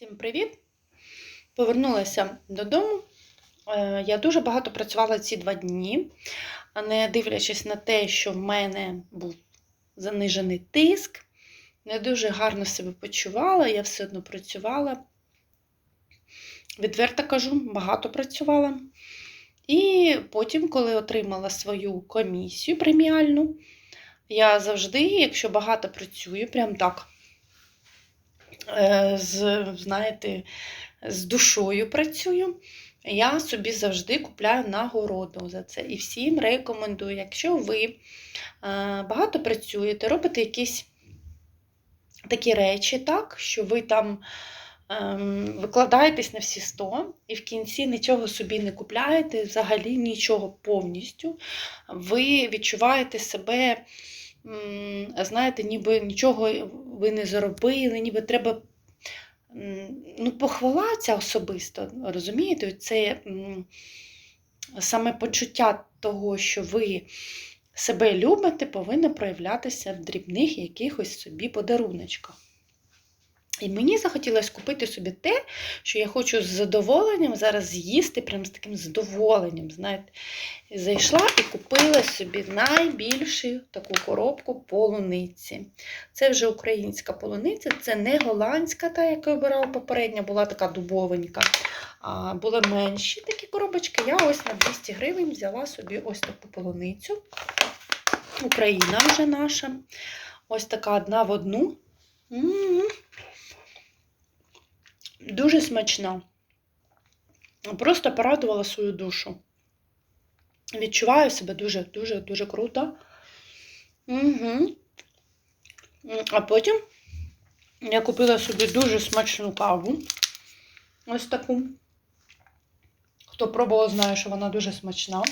Всім привіт! Повернулася додому. Е, Я дуже багато працювала ці два дні, не дивлячись на те, що в мене був занижений тиск, не дуже гарно себе почувала, я все одно працювала. Відверто кажу, багато працювала. І потім, коли отримала свою комісію преміальну, я завжди, якщо багато працюю, прям так з, знаєте, з душою працюю, я собі завжди купляю нагороду за це. І всім рекомендую, якщо ви е, багато працюєте, робите якісь такі речі, так, що ви там ем, викладаєтесь на всі 100 і в кінці нічого собі не купляєте, взагалі нічого повністю, ви відчуваєте себе знаєте, ніби нічого ви не заробили, ніби треба ну, похвала ця особисто, розумієте? Це саме почуття того, що ви себе любите, повинно проявлятися в дрібних якихось собі подаруночках. І мені захотілося купити собі те, що я хочу з задоволенням зараз з'їсти, прям з таким задоволенням. знаєте. Зайшла і купила собі найбільшу таку коробку полуниці. Це вже українська полуниця, це не голландська, та, яку я обирала попередня, була така дубовенька. А були менші такі коробочки. Я ось на 200 гривень взяла собі ось таку полуницю. Україна вже наша. Ось така одна в одну. М-м-м. Дуже смачна. Просто порадувала свою душу. Відчуваю себе дуже-дуже дуже круто. Угу. А потім я купила собі дуже смачну каву. Ось таку. Хто пробував, знає, що вона дуже смачна.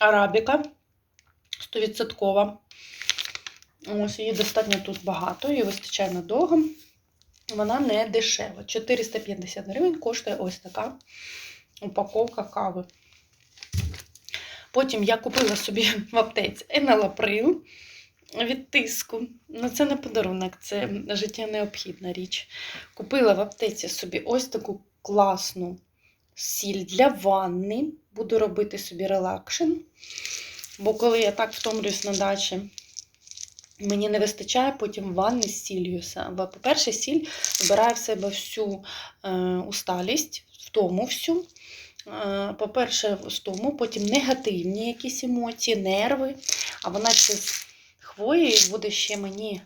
Арабіка 100%. Ось її достатньо тут багато, її вистачає надовго. Вона не дешева. 450 гривень коштує ось така упаковка кави. Потім я купила собі в аптеці енелаприл від тиску. Ну, це не подарунок, це життя необхідна річ. Купила в аптеці собі ось таку класну сіль для ванни. Буду робити собі релакшен. Бо коли я так втомлююсь на дачі, Мені не вистачає потім ванни з сіллю. По-перше, сіль вбирає в себе всю е, усталість, втому всю. Е, По-перше, втому, потім негативні якісь емоції, нерви. А вона ще з хвої буде ще мені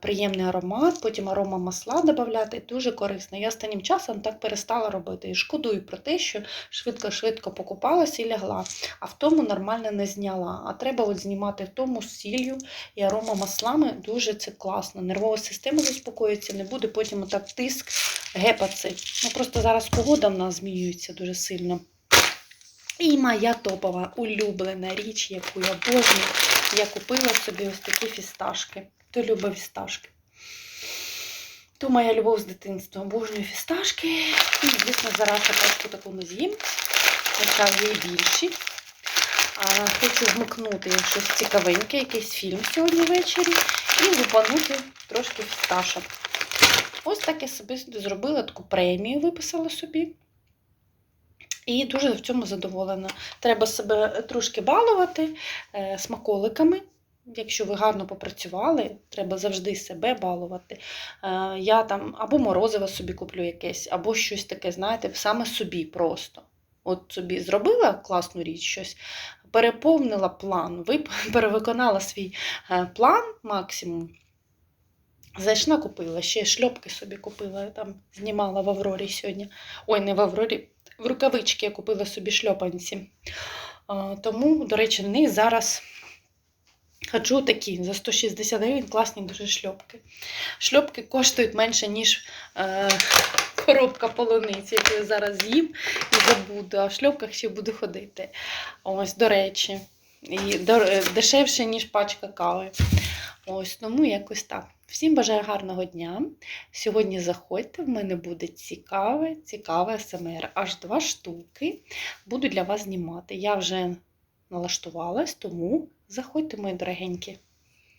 приємний аромат, потім арома масла додати. Дуже корисно. Я останнім часом так перестала робити. І шкодую про те, що швидко-швидко покупалася і лягла, а в тому нормально не зняла. А треба от знімати в тому з сіллю і аромамаслами. Дуже це класно. Нервова система заспокоїться, не буде потім отак тиск, гепацит. Ну просто зараз погода в нас змінюється дуже сильно. І моя топова улюблена річ, яку я обожнюю, я купила собі ось такі фісташки. Хто любить фісташки? То моя любов з дитинства. Обожнюю фісташки. І, звісно, зараз я таку не з'їм. Хоча є більші. А, хочу вмикнути щось цікавеньке, якийсь фільм сьогодні ввечері. І лупанути трошки фісташок. Ось так я собі зробила таку премію, виписала собі. І дуже в цьому задоволена. Треба себе трошки балувати е, смаколиками. Якщо ви гарно попрацювали, треба завжди себе балувати. Е, я там або морозиво собі куплю якесь, або щось таке, знаєте, саме собі просто. От собі зробила класну річ, щось, переповнила план, ви перевиконала свій е, план максимум. Зайшла, купила, ще шльопки собі купила, там знімала в Аврорі сьогодні. Ой, не в Аврорі, в рукавички я купила собі шльопанці. Тому, до речі, в них зараз ходжу такі за 160 гривень класні дуже шльопки. Шльопки коштують менше, ніж е, коробка полуниці, яку я зараз з'їм і забуду, а в шльопках ще буду ходити. Ось, до речі, і дешевше, ніж пачка кави. Ось, тому якось так. Всім бажаю гарного дня. Сьогодні заходьте, в мене буде цікаве, цікаве СМР. Аж два штуки буду для вас знімати. Я вже налаштувалась, тому заходьте, мої дорогенькі.